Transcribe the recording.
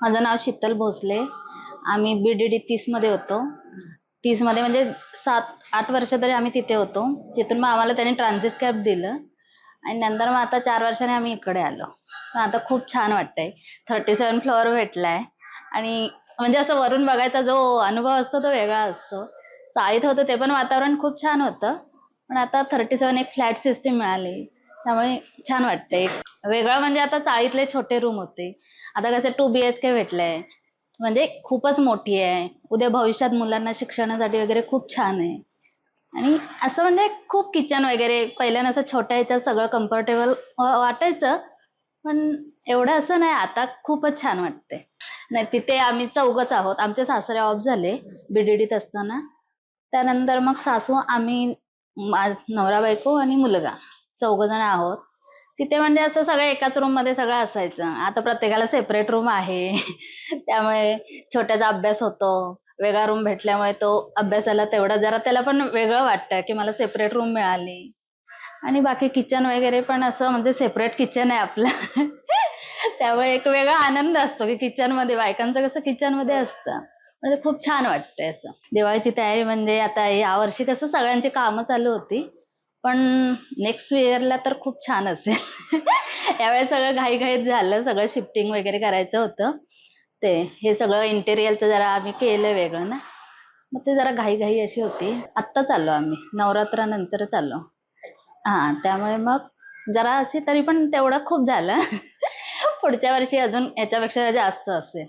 माझं नाव शीतल भोसले. आम्ही बी D D तीसमध्ये होतो. तीसमध्ये म्हणजे सात आठ वर्ष तरी आम्ही तिथे होतो. तिथून मग आम्हाला त्यांनी ट्रान्झिट कॅब दिलं. आणि नंतर मग आता चार वर्षाने आम्ही इकडे आलो. पण आता खूप छान वाटतंय. थर्टी सेवन फ्लोअर भेटलाय. आणि म्हणजे असं वरून बघायचा जो अनुभव असतो तो वेगळा असतो. चाळीत होतं ते पण वातावरण खूप छान होतं. पण आता थर्टी सेवन एक फ्लॅट सिस्टीम मिळाली. त्यामुळे छान वाटतंय. वेगळं म्हणजे आता चाळीतले छोटे रूम होते. आता कसं टू बी एच के भेटलंय. म्हणजे खूपच मोठी आहे. उद्या भविष्यात मुलांना शिक्षणासाठी वगैरे खूप छान आहे. आणि असं म्हणजे खूप किचन वगैरे पहिल्यानं असं छोट्या ह्याच्यात सगळं कम्फर्टेबल वाटायचं. पण एवढं असं नाही आता खूपच छान वाटतंय. नाही तिथे आम्ही चौघच आहोत. आमचे सासरे ऑफ झाले बीडीडीत असताना. त्यानंतर मग सासू आम्ही नवरा बायको आणि मुलगा. चौघ जण आहोत. तिथे म्हणजे असं सगळं एकाच रूममध्ये सगळं असायचं. आता प्रत्येकाला सेपरेट रूम आहे. त्यामुळे छोट्याचा अभ्यास होतो. वेगळा रूम भेटल्यामुळे तो अभ्यासाला तेवढा. जरा त्याला पण वेगळं वाटतं की मला सेपरेट रूम मिळाली. आणि बाकी किचन वगैरे पण असं म्हणजे सेपरेट किचन आहे आपलं. त्यामुळे एक वेगळा आनंद असतो की किचनमध्ये बायकांचं कसं किचनमध्ये असतं. म्हणजे खूप छान वाटतंय असं. दिवाळीची तयारी म्हणजे आता या वर्षी कसं सगळ्यांची कामं चालू होती. पण नेक्स्ट इयरला तर खूप छान असेल. यावेळेस सगळं घाईघाईत झालं सगळं शिफ्टिंग वगैरे करायचं होतं. ते हे सगळं इंटेरियरचं जरा आम्ही केलं वेगळं ना. मग ते जरा घाईघाई अशी होती. आत्ता चाललो आम्ही. नवरात्रानंतर चाललो. हा त्यामुळे मग जरा अशी तरी पण तेवढं खूप झालं. पुढच्या वर्षी अजून याच्यापेक्षा जास्त असेल.